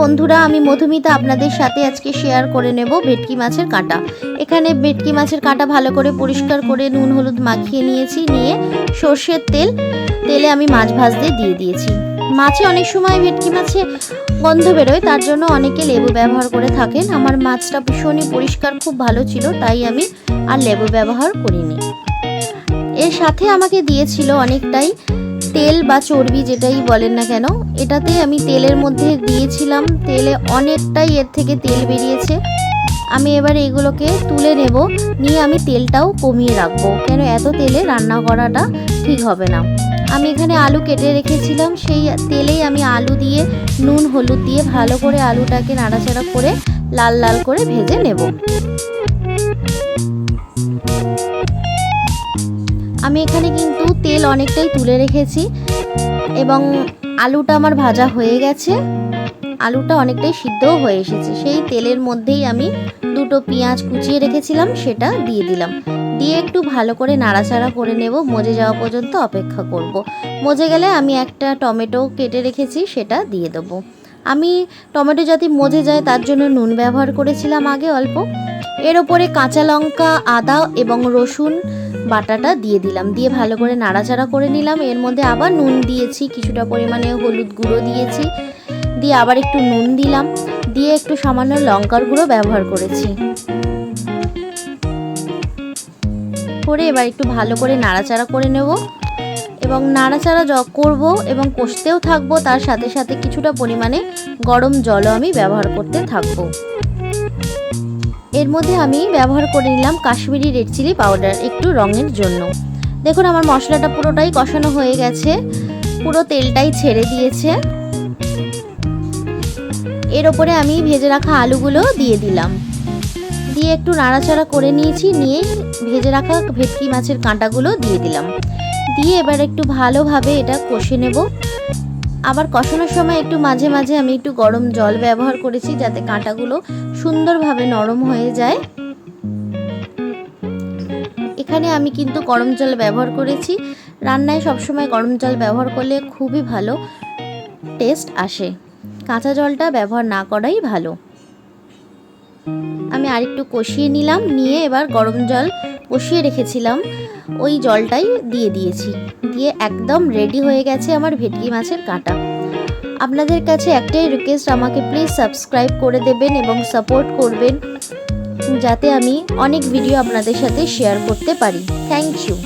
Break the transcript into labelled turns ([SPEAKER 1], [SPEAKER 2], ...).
[SPEAKER 1] বন্ধুরা, আমি মধুমিতা আপনাদের সাথে আজকে শেয়ার করে নেব ভেটকি মাছের কাঁটা। এখানে ভেটকি মাছের কাঁটা ভালো করে পরিষ্কার করে নুন, হলুদ মাখিয়ে নিয়েছি, নিয়ে সর্ষের তেল। তেলে আমি মাছ ভাজতে দিয়ে দিয়েছি। মাছে অনেক সময় ভেটকি মাছে গন্ধ বেরোয়, তার জন্য অনেকে লেবু ব্যবহার করে থাকেন। আমার মাছটা ভীষণই পরিষ্কার, খুব ভালো ছিল, তাই আমি আর লেবু ব্যবহার করিনি। এর সাথে আমাকে দিয়েছিল অনেকটাই তেল বা চর্বি যেটাই বলেন না কেন, এটাতে আমি তেলের মধ্যে দিয়েছিলাম। তেলে অনেকটাই এর থেকে তেল বেরিয়েছে। আমি এবার এগুলোকে তুলে নেব, নিয়ে আমি তেলটাও কমিয়ে রাখব। কেন এত তেলে রান্না করাটা ঠিক হবে না। আমি এখানে আলু কেটে রেখেছিলাম, সেই তেলেই আমি আলু দিয়ে, নুন, হলুদ দিয়ে ভালো করে আলুটাকে নাড়াচাড়া করে লাল লাল করে ভেজে নেব। আমি এখানে কিন্তু তেল অনেকটাই তুলে রেখেছি এবং আলুটা আমার ভাজা হয়ে গেছে। আলুটা অনেকটাই সিদ্ধও হয়ে এসেছে। সেই তেলের মধ্যেই আমি দুটো পেঁয়াজ কুচিয়ে রেখেছিলাম, সেটা দিয়ে দিলাম। দিয়ে একটু ভালো করে নাড়াচাড়া করে নেব। মজে যাওয়া পর্যন্ত অপেক্ষা করব। মজে গেলে আমি একটা টমেটো কেটে রেখেছি, সেটা দিয়ে দেবো। আমি টমেটো যাতে মজে যায়, তার জন্য নুন ব্যবহার করেছিলাম আগে অল্প। এর ওপরে কাঁচা লঙ্কা, আদা এবং রসুন বাটাটা দিয়ে দিলাম। দিয়ে ভালো করে নাড়াচাড়া করে নিলাম। এর মধ্যে আবার নুন দিয়েছি, কিছুটা পরিমাণে হলুদ গুঁড়ো দিয়েছি। দিয়ে আবার একটু নুন দিলাম। দিয়ে একটু সামান্য লঙ্কার গুঁড়ো ব্যবহার করেছি। করে এবার একটু ভালো করে নাড়াচাড়া করে নেব। এবং নাড়াচাড়া য, করব এবং কষতেও থাকব। তার সাথে সাথে কিছুটা পরিমাণে গরম জলও আমি ব্যবহার করতে থাকব। এর মধ্যে আমি ব্যবহার করে নিলাম কাশ্মীরি রেড চিলি পাউডার একটু রঙের জন্য। দেখুন আমার মশলাটা পুরোটাই কষানো হয়ে গেছে, পুরো তেলটাই ছেড়ে দিয়েছে। এর ওপরে আমি ভেজে রাখা আলুগুলো দিয়ে দিলাম। দিয়ে একটু নাড়াচাড়া করে নিয়েছি, নিয়ে ভেজে রাখা ভেটকি মাছের কাঁটাগুলো দিয়ে দিলাম। দিয়ে এবার একটু ভালোভাবে এটা কষে নেব। আবার কষানোর সময় একটু মাঝে মাঝে আমি একটু গরম জল ব্যবহার করেছি যাতে কাঁটাগুলো সুন্দরভাবে নরম হয়ে যায়। এখানে আমি কিন্তু গরম জল ব্যবহার করেছি। রান্নায় সবসময় গরম জল ব্যবহার করলে খুবই ভালো টেস্ট আসে। কাঁচা জলটা ব্যবহার না করাই ভালো। আমি আরেকটু কষিয়ে নিলাম, নিয়ে এবার গরম জল কষিয়ে রেখেছিলাম। ওই জলটাই দিয়ে দিয়েছি। দিয়ে একদম রেডি হয়ে গেছে আমার ভেটকি মাছের কাঁটা। আপনাদের কাছে একটাই রিকোয়েস্ট আমাকে প্লিজ সাবস্ক্রাইব করে দেবেন এবং সাপোর্ট করবেন, যাতে আমি অনেক ভিডিও আপনাদের সাথে শেয়ার করতে পারি। Thank you